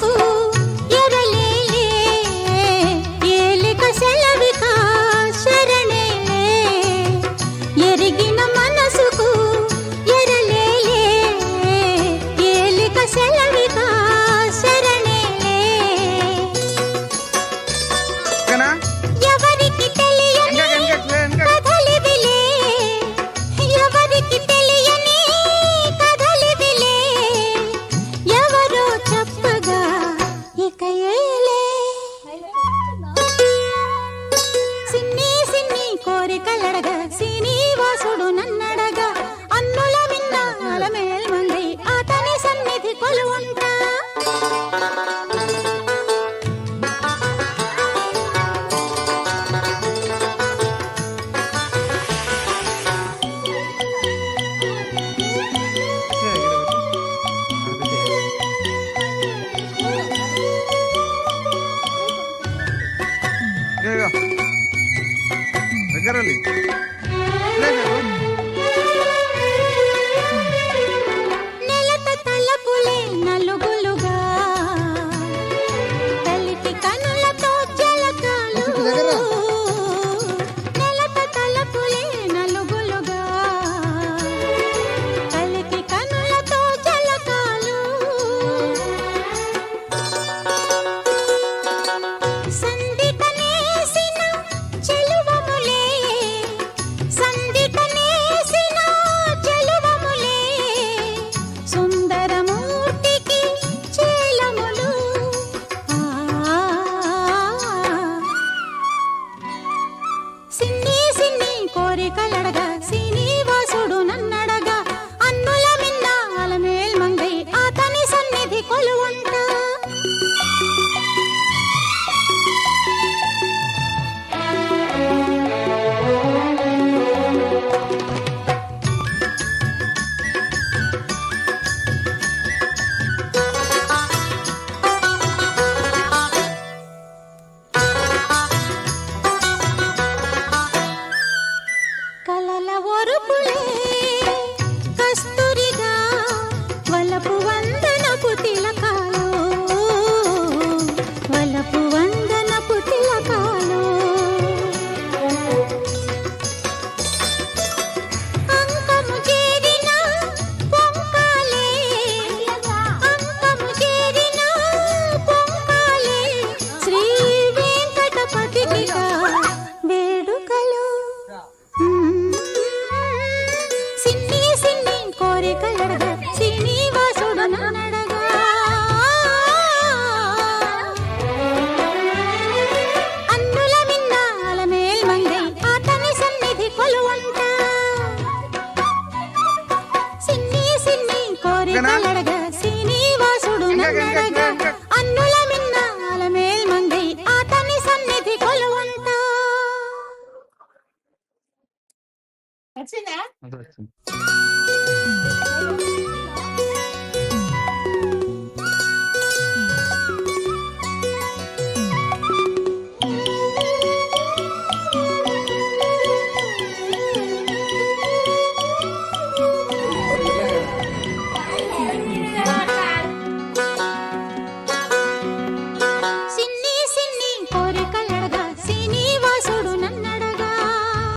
そ？దగ్గరలి నెలత సిన్ని కోరికలడగా శ్రీనివాసుడు కోరికలడగా శ్రీనివాసుడు నన్నడగా అన్నుల మిన్న అలమేల్ మంగై అతని సన్నిధి కొలువంట సిన్ని సిన్ని కోరికలడగా శ్రీనివాసుడు నన్నడగా అన్నుల మిన్న అలమేల్ మంగై అతని సన్నిధి కొలువంట వచ్చింది thank you.